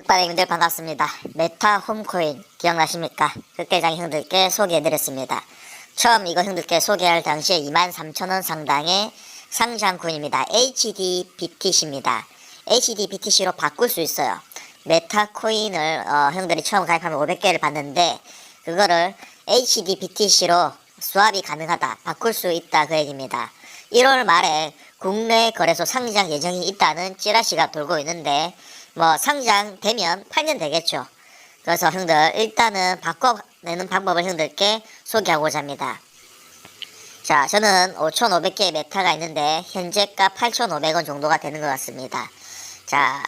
흑바님들 반갑습니다. 메타 홈코인 기억나십니까? 흑대장 형들께 소개해드렸습니다. 처음 이거 형들께 소개할 당시에 23,000원 상당의 상장 코인입니다. HDBTC입니다. HDBTC로 바꿀 수 있어요. 메타 코인을 어, 형들이 처음 가입하면 500개를 받는데 그거를 HDBTC로 수합이 가능하다. 바꿀 수 있다 그 얘기입니다. 1월 말에 국내 거래소 상장 예정이 있다는 찌라시가 돌고 있는데 뭐 상장되면 팔면 되겠죠. 그래서 형들 일단은 바꿔내는 방법을 형들께 소개하고자 합니다. 자, 저는 5,500개의 메타가 있는데 현재가 8,500원 정도가 되는 것 같습니다. 자,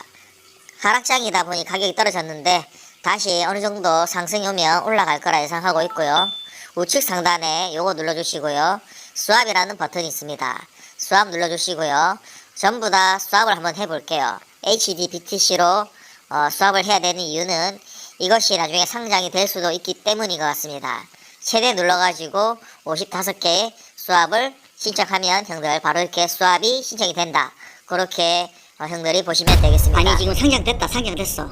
하락장이다 보니 가격이 떨어졌는데 다시 어느 정도 상승이 오면 올라갈 거라 예상하고 있고요. 우측 상단에 요거 눌러주시고요. 수압이라는 버튼이 있습니다. 수압 눌러주시고요. 전부 다 수압을 한번 해볼게요. HDBTC로 어, 수압을 해야 되는 이유는 이것이 나중에 상장이 될 수도 있기 때문인 것 같습니다. 최대 눌러가지고 55개의 수압을 신청하면 형들 바로 이렇게 수압이 신청이 된다. 그렇게 어, 형들이 보시면 되겠습니다. 아니 지금 상장됐다 상장됐어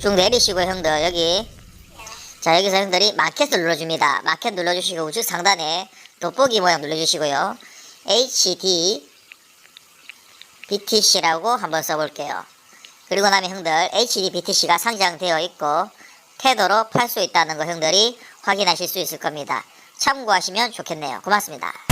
쭉 내리시고 형들 여기 자 여기서 형들이 마켓을 눌러줍니다. 마켓 눌러주시고 우측 상단에 돋보기 모양 눌러주시고요. HD BTC라고 한번 써볼게요. 그리고 나면 형들 HD BTC가 상장되어 있고 태도로 팔 수 있다는 거 형들이 확인하실 수 있을 겁니다. 참고하시면 좋겠네요. 고맙습니다.